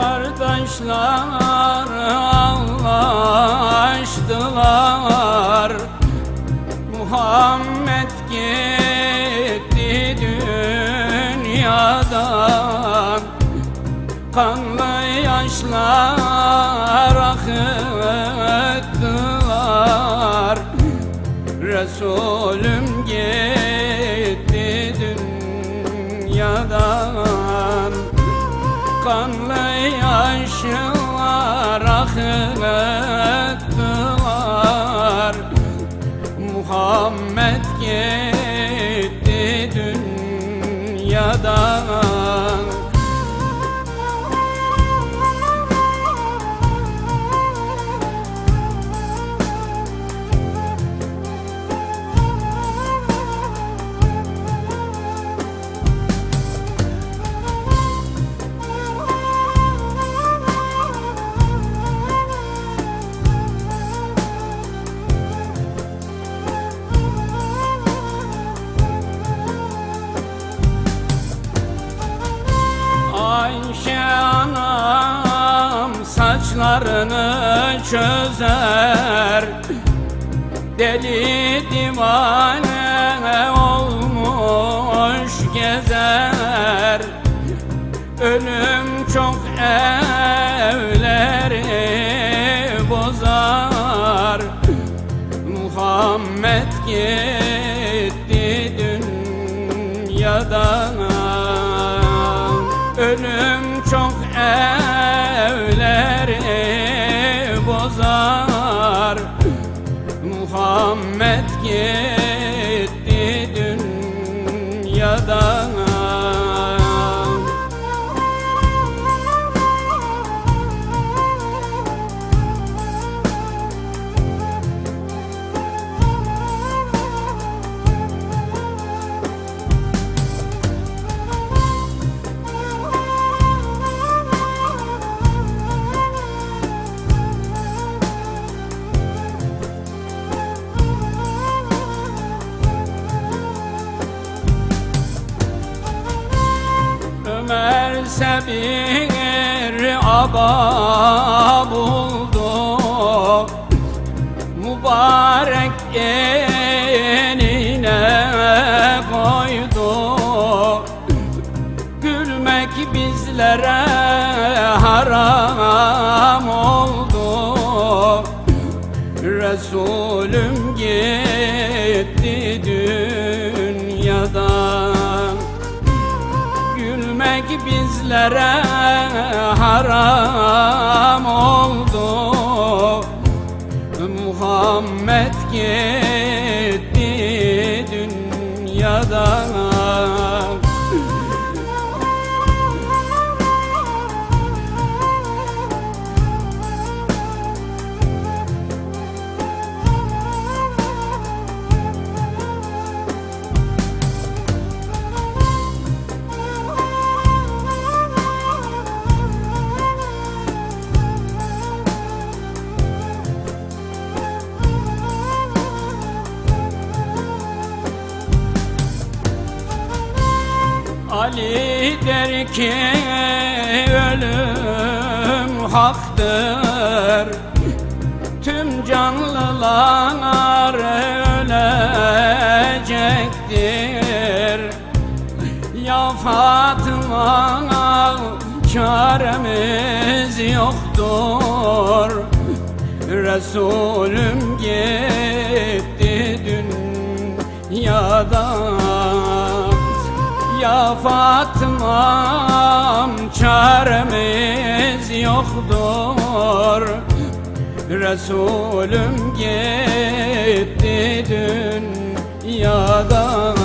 Kardeşler anlaştılar. Muhammed gitti dünyadan. Kanlı yaşlar akıttılar Resulüm gitti dünyadan Kanlı yaşlar akıttılar Muhammed gitti dünyadan saçlarını çözer. Deli divane olmuş gezer. Ölüm çok evleri bozar. Muhammed gitti dünyadan. Ölüm çok evleri Ömerse bir aba buldu Mübarek eline koydu. Gülmek bizlere haram oldu. Resulüm gitti bizlere haram Ali der ki ölüm haktır. Tüm canlılar ölecektir. Ya Fatıma çaremiz yoktur. Resulüm gitti dünyadan Ya Fatma'm çaremiz yoktur. Resulüm gitti dünyadan